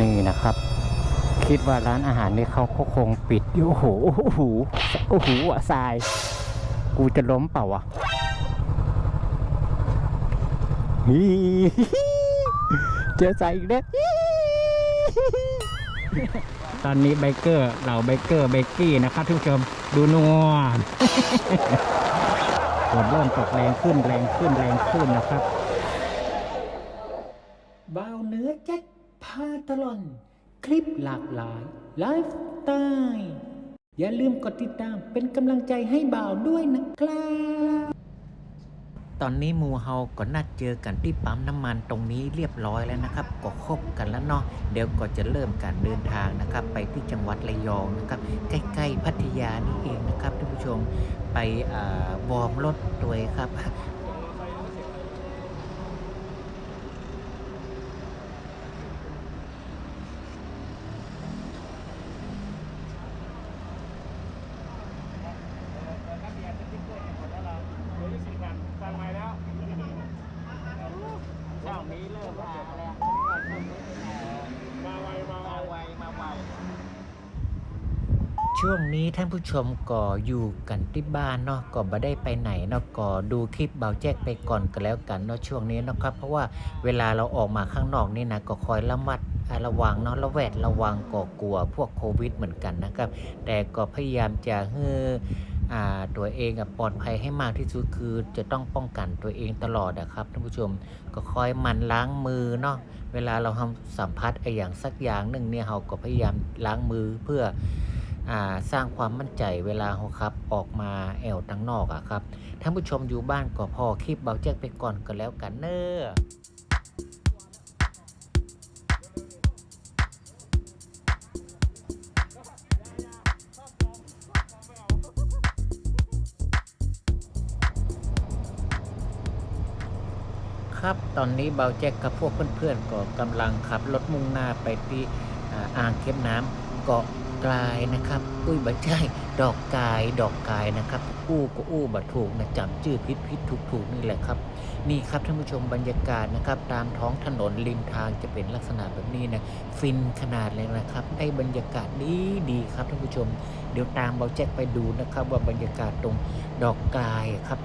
นี่นะครับ คิดว่าร้านอาหารนี้เขาก็คงปิดโอ้โหโอ้โหโอ้โหอะทราย กูจะล้มเปล่าวะฮีเจอใจอีกแล้วตอนนี้ไบเกอร์เหล่าไบเกอร์ไบกี้นะครับทุกชมดูนัวฝนเริ่มตกแรงขึ้นแรงขึ้นแรงขึ้นนะครับเบาเนื้อแจ็คพาตลอน คลิปหลากหลายไลฟ์สไตล์อย่าลืมกดติดตามเป็นกำลังใจให้บ่าวด้วยนะครับ ตอนนี้หมูเฮาก็นัดเจอกันที่ปั๊มน้ำมันตรงนี้เรียบร้อยแล้วนะครับ ก็คบกันแล้วเนาะเดี๋ยวก็จะเริ่มการเดินทางนะครับ ไปที่จังหวัดระยองนะครับ ใกล้ๆพัทยานี่เองนะครับท่านผู้ชมไปวอร์มรถด้วยครับ ช่วงนี้ท่านผู้ชมก็อยู่กันที่บ้านเนาะก็บ่ได้ไปไหนเนาะก็ดูคลิปเบาแจ๊กไปก่อนก็แล้วกันเนาะช่วงนี้นะครับ เพราะว่าเวลาเราออกมาข้างนอกนี่นะก็คอยระมัดระวังเนาะระแวดระวังก็กลัวพวกโควิดเหมือนกันนะครับ แต่ก็พยายามจะให้อ่าตัวเองปลอดภัยให้มากที่สุดคือจะต้องป้องกันตัวเองตลอดนะครับท่านผู้ชมก็คอยมันล้างมือเนาะเวลาเราทำสัมผัสไอ้อย่างสักอย่างหนึ่งเนี่ยเราก็พยายามล้างมือเพื่อ สร้างความมั่นใจเวลาเขาครับ ออกมาแอวทั้งนอกอะครับท่านผู้ชมอยู่บ้านก็พอคลิปเบาแจ้งไปก่อนก็แล้วกันเนอะครับตอนนี้เบาแจ็คกับพวกเพื่อนๆก็กำลังขับรถมุ่งหน้าไปที่อ่าอ่างเก็บน้ำเกาะ กลายนะครับ อุ้ยบัใช่ดอกกายดอกกายนะครับ อู้ก็อู้บัถูกนะจำชื่อพิษพิษถูกถูกนี่แหละครับ นี่ครับท่านผู้ชมบรรยากาศนะครับ ตามท้องถนนริมทางจะเป็นลักษณะแบบนี้นะฟินขนาดเลยนะครับ ได้บรรยากาศดีดีครับท่านผู้ชม เดี๋ยวตามเบาแจ็คไปดูนะครับ ว่าบรรยากาศตรงดอกกายครับ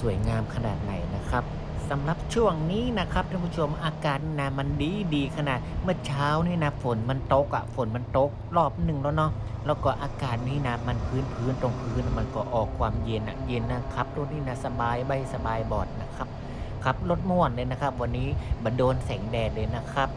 สวยงามขนาดไหนนะครับ สำหรับช่วงนี้นะครับท่านผู้ชมอาการนะมันดีดีขนาดเมื่อเช้านี่นะฝนมันตกอะฝนมันตกรอบหนึ่งแล้วเนาะแล้วก็อากาศนี่นะมันพื้นพื้นตรงพื้นมันก็ออกความเย็นอะเย็นนะครับรถนี่นะสบายใบสบายบอดนะครับขับรถม่วนเลยนะครับ วันนี้บันโดนแสงแดดเลยนะครับ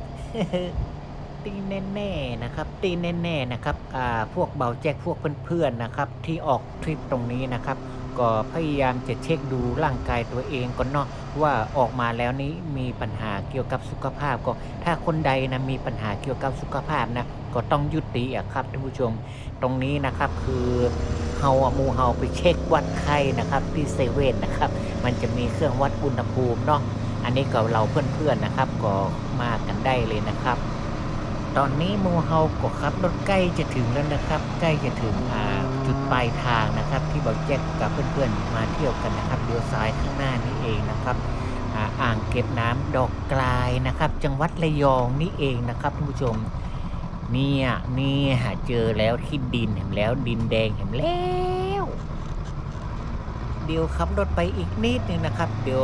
ตีแน่ๆนะครับตีแน่ๆนะครับอ่าพวกเบาแจ็คพวกเพื่อนๆนะครับ ที่ออกทริปตรงนี้นะครับ ก็พยายามจะเช็คดูร่างกายตัวเองก่อนเนาะ ว่าออกมาแล้วนี้มีปัญหาเกี่ยวกับสุขภาพก็ถ้าคนใดนะมีปัญหาเกี่ยวกับสุขภาพนะก็ต้องยุติอะครับท่านผู้ชม ตรงนี้นะครับคือเฮาอะหมูเฮาไปเช็ควัดไข้นะครับที่เซเว่นนะครับ มันจะมีเครื่องวัดอุณหภูมิเนาะอันนี้ก็เราเพื่อนๆนะครับ ก็มากันได้เลยนะครับ ตอนนี้หมูเฮาก็ขับรถใกล้จะถึงแล้วนะครับ ใกล้จะถึงอ่าจุดปลายทางนะครับ ที่เบาแจ็คกับเพื่อนๆมาเที่ยวกันนะครับเลี้ยวซ้ายข้างหน้านี่เองนะครับอ่างเก็บน้ำดอกกลายนะครับ จังหวัดระยองนี่เองนะครับท่านผู้ชมเนี่ยเนี่ยเจอแล้วที่ดินเห็นแล้วดินแดงเห็นแล้ว เดี๋ยวขับรถไปอีกนิดนึงนะครับ เดี๋ยว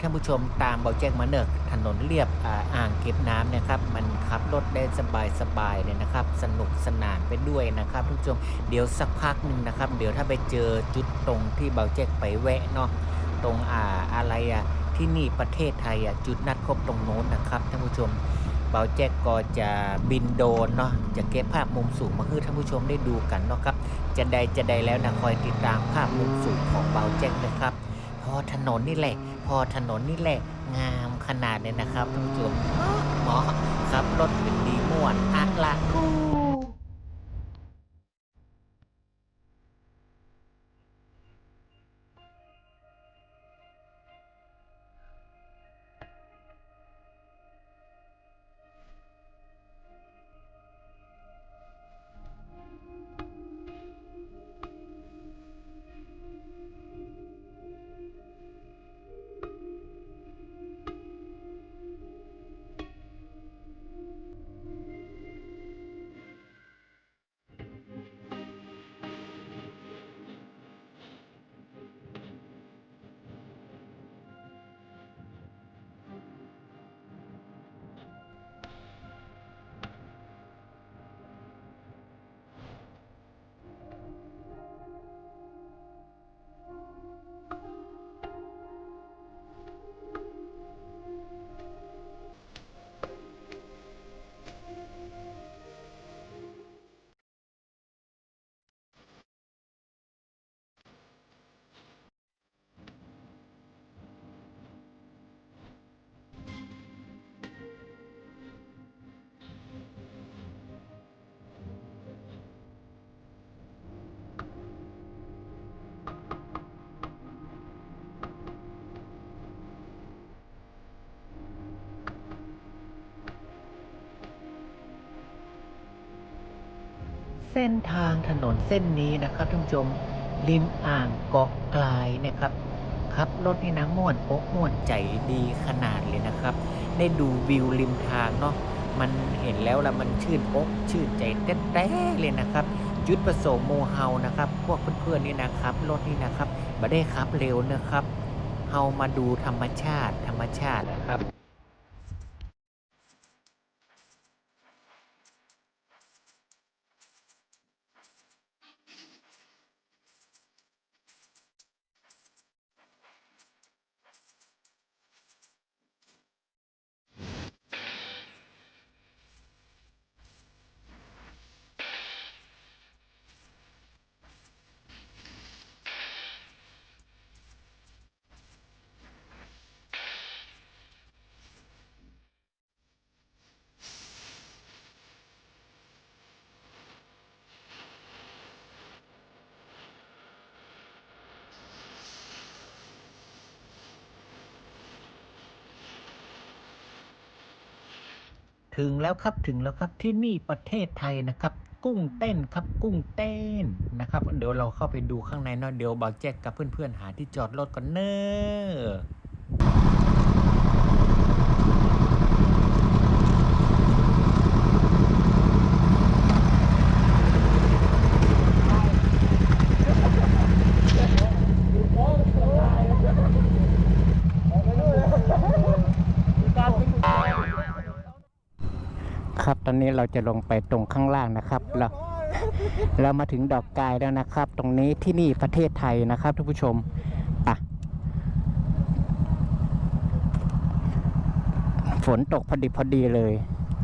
ท่านผู้ชมตามเบาแจ้งมาเนอถนนเรียบอ่าอ่างเก็บน้ำนะครับ มันขับรถได้สบายสบายเลยนะครับ สนุกสนานไปด้วยนะครับท่านผู้ชมเดี๋ยวสักพักหนึ่งนะครับ เดี๋ยวถ้าไปเจอจุดตรงที่เบาแจ้งไปแวะเนาะตรงอ่าอะไรอะที่นี่ประเทศไทยอะจุดนัดพบตรงโน้นนะครับท่านผู้ชมเบาแจ็คก็จะบินโดนเนาะจะเก็บภาพมุมสูงมาให้ท่านผู้ชมได้ดูกันเนาะครับจะได้จะได้แล้วนะคอยติดตามภาพมุมสูงของเบาแจ็คนะครับ พอถนนนี่แหละ พอถนนนี่แหละงามขนาดเลยนะครับท่านผู้ชมหมอครับรถเป็นดีม่วนอักละกู เส้นทางถนนเส้นนี้นะครับท่านผู้ชมริมอ่างเกาะกลายนะครับขับรถนี่นะม่วนอกม่วนใจดีขนาดเลยนะครับ ได้ดูวิวริมทางเนาะมันเห็นแล้วละมันชื่นอกชื่นใจแต้ๆเลยนะครับจุดประสงค์โมเฮานะครับ พวกเพื่อนๆนี่นะครับรถนี่นะครับม่ได้ขับเร็วนะครับเฮามาดูธรรมชาติธรรมชาตินะครับ ถึงแล้วครับถึงแล้วครับที่นี่ประเทศไทยนะครับ กุ้งเต้นครับกุ้งเต้นนะครับ เดี๋ยวเราเข้าไปดูข้างในเนาะเดี๋ยวบางแจ็คกับเพื่อนๆหาที่จอดรถก่อนเนอะ อนนี้เราจะลงไปตรงข้างล่างนะครับเราเรามาถึงดอกกายแล้วนะครับ ตรงนี้ที่นี่ประเทศไทยนะครับท่านผู้ชมอะฝนตกพอดีพอดีเลย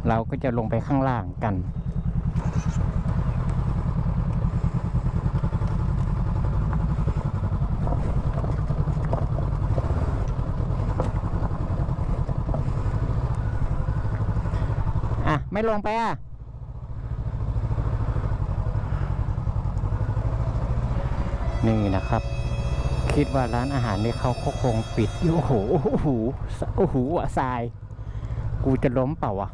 เราก็จะลงไปข้างล่างกัน ไม่ลงไปอะ นี่นะครับ คิดว่าร้านอาหารนี่เขาก็คงปิดโอ้โหโอ้โหโอ้โหอะทราย กูจะล้มเปล่าวะ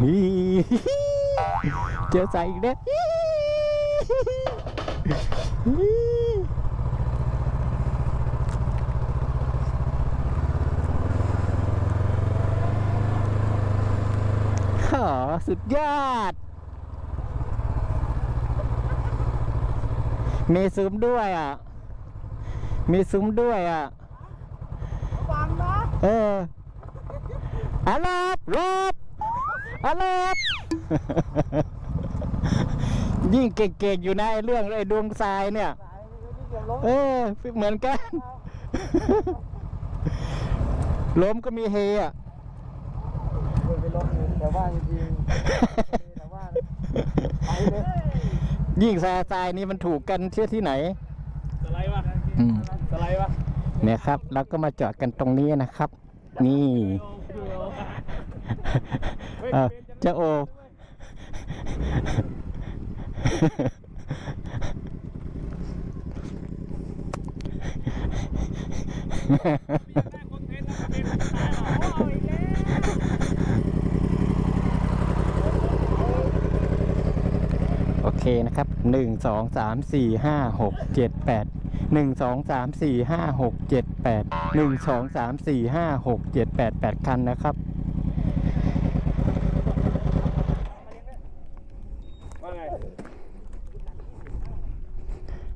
ฮีเจอทรายอีกแล้วฮีขอ สุดยอด มีซุ้มด้วยอะ มีซุ้มด้วยอะฟังนะเอออาลบลบอาลบยิ่งเก่งๆอยู่ในะไอ้เรื่องไอ้ดวงทรายเนี่ยสายนี่เกือบล้มเออ เหมือนกัน ล้มก็มีเฮอะเดินไปล้มอยู่แถวบ้านจริงๆ แถวบ้านไปเลยยิ่งทรายทรายนี่มันถูกกันเชื่อที่ไหน สไลด์วะอืม สไลด์วะเนี่ยครับเราก็มาจอดกันตรงนี้นะครับ นี่ เออเจ้าโอโอเคนะครับหนึ่งสองสามสี่ห้าหกเจ็ดแปดหนึ่งสองสามสี่ห้าหกเจ็ดแปดหนึ่งสองสามสี่ห้าหกเจ็ดแปดแปดคันนะครับว่าไง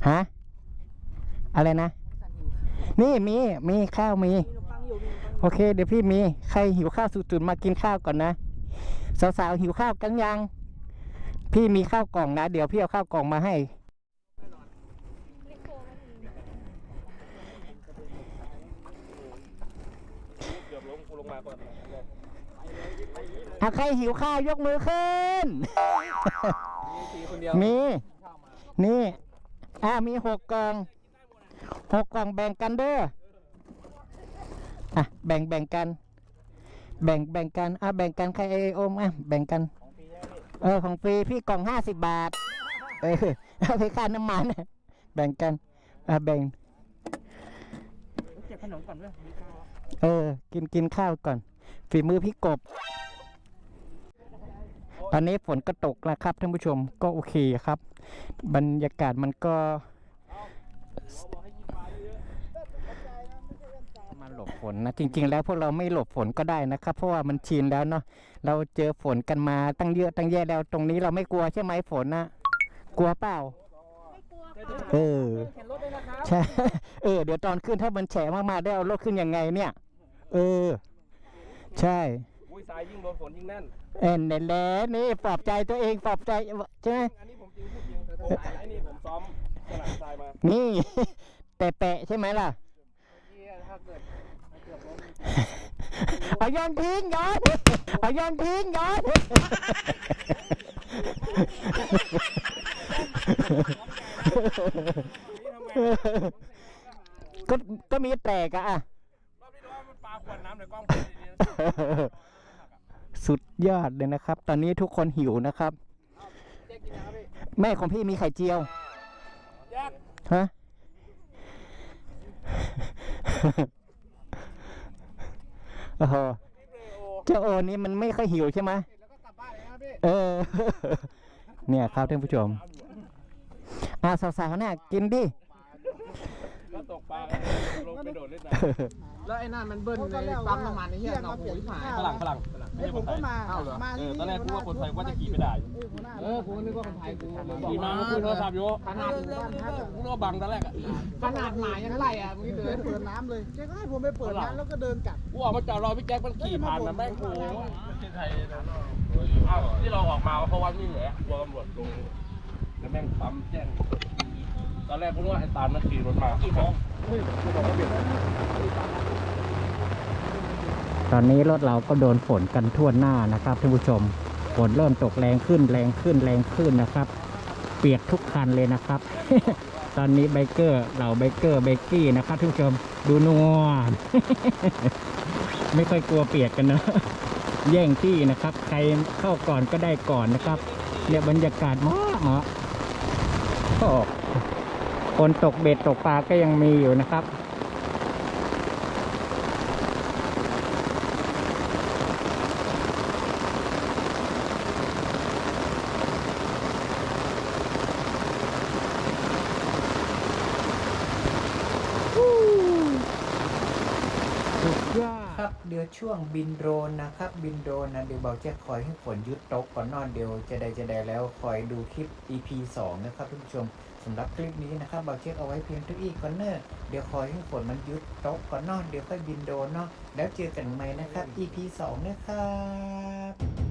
ฮะอะไรนะ นี่มีมีข้าวมี โอเค เดี๋ยวพี่มี ใครหิวข้าวสุดๆมากินข้าวก่อนนะ สาวๆหิวข้าวกันยัง พี่มีข้าวกล่องนะ เดี๋ยวพี่เอาข้าวกล่องมาให้เกือบล้มกูลงมาก่อนถ้าใครหิวข้าวยกมือขึ้นตีคนเดียวมี นี่ อ่ามีหกกล่องหกกล่องแบ่งกันเด้อ อะ แบ่งแบ่งกัน แบ่งแบ่งกัน อะ แบ่งกันใครเอโอมอะ แบ่งกัน เออของฟรีพี่กล่องห้าสิบบาท เออเอาไปค่าน้ำมันแบ่งกันอะแบ่งเก็บขนมก่อนด้วยมีข้าวเออ กินกินข้าวก่อน ฝีมือพี่กบ ตอนนี้ฝนก็ตกแล้วครับท่านผู้ชมก็โอเคครับ บรรยากาศมันก็มา หลบฝนนะจริง ๆ แล้วพวกเราไม่หลบฝนก็ได้นะครับ เพราะว่ามันชินแล้วเนาะเราเจอฝนกันมาตั้งเยอะตั้งแยะแล้วตรงนี้เราไม่กลัวใช่ไหมฝนนะกลัวเปล่าเออเข็นรถด้วยนะครับใช่เออ เดี๋ยวตอนขึ้นถ้ามันแฉะมากๆได้เอารถขึ้นยังไงเนี่ย เออ ใช่อุ้ยสายยิ่งโดนฝนยิ่งแน่นเอ็นเนแหล้วนี่ปลอบใจตัวเองปลอบใจใช่ไหมอันนี้ผมจริงพูดจริงแต่ถ้าสายไอ้นี่ผมซ้อมสนามทรายมานี่แต่แปะใช่ไหมล่ะถ้าเกิดถ้า เกิดล้มเอาโยนทิ้งโยนเอาโยนทิ้งโยนก็ก็มีแตกอะอะรอบนี้ว่ามันปลาขวดน้ำในกล้องผมดีๆสุดยอดเลยนะครับ ตอนนี้ทุกคนหิวนะครับแจ๊กกินนะครับพี่แม่ของพี่มีไข่เจียว แยกฮะ โอ้โหเจ้าโอนี่มันไม่ค่อยหิวใช่ไหมแล้วก็กลับบ้านเลยนะครับพี่เออ เนี่ยครับท่านผู้ชมอ่าสาวๆเนี่ยกินดิก็ตกปลาลงไปโดดเล่นน้แล้วไอ้นั่นมันเบิ้ลในปั๊มน้ำมันไอ้เหี้ยเราหูที่หายำฝรั่งฝรั่งไม่ไอ้ใช่ผคมนไทก็ยมามาเอที่อนี่ตอนแรกกูว่าคนไทยว่าจะขี่ไม่ได้อยู่ เออผมนึกว่าคนไทยกูขี่มาคุยโทรศัพท์อยู่ขนาดหมู่บ้านฮัทอะกูนึกว่าบังตอนแรกอะขนาดหมายังไล่อะมึงเดินเปิดน้ำเลยแกก็ให้ผมไปเปิดน้ำแล้วก็เดินกลับ กูออกมาจอดรอพี่แจ็คมันขี่ผ่านนะแม่งโอ้โหไทยอ้าวที่เราออกมาเพราะว่านี่แหละกลัวตำรวจลงแล้วแม่งปั๊มแจ้งตอนแรกกูนึกว่าไอ้ตาลมันขี่รถมากี่โมง ตอนนี้รถเราก็โดนฝนกันทั่วหน้านะครับท่านผู้ชมฝนเริ่มตกแรงขึ้นแรงขึ้นแรงขึ้นนะครับ เปียกทุกคันเลยนะครับ ตอนนี้ไบเกอร์เหล่าไบเกอร์ไบกี้นะครับท่านผู้ชมดูนัวไม่ค่อยกลัวเปียกกันนะแย่งที่นะครับ ใครเข้าก่อนก็ได้ก่อนนะครับเนี่ยบรรยากาศเหมาะเหมาะคนตกเบ็ดตกปลาก็ยังมีอยู่นะครับ สุด ครับ เดี๋ยวช่วงบินโดรนนะครับ บินโดรนนะเดี๋ยวเบาจะคอยให้ฝนยุดตกก่อนนอนเดี๋ยวจะได้จะได้แล้วคอยดูคลิป EP 2 นะครับทุกผู้ชมสำหรับคลิปนี้นะครับเบาเช็คเอาไว้เพียงทุกอีกก่อนเนอะเดี๋ยวคอยให้ฝนมันยุดตกก่อนนอนเดี๋ยวค่อยบินโดรนเนาะแล้วเจอกันใหม่นะครับ EP 2 นะครับ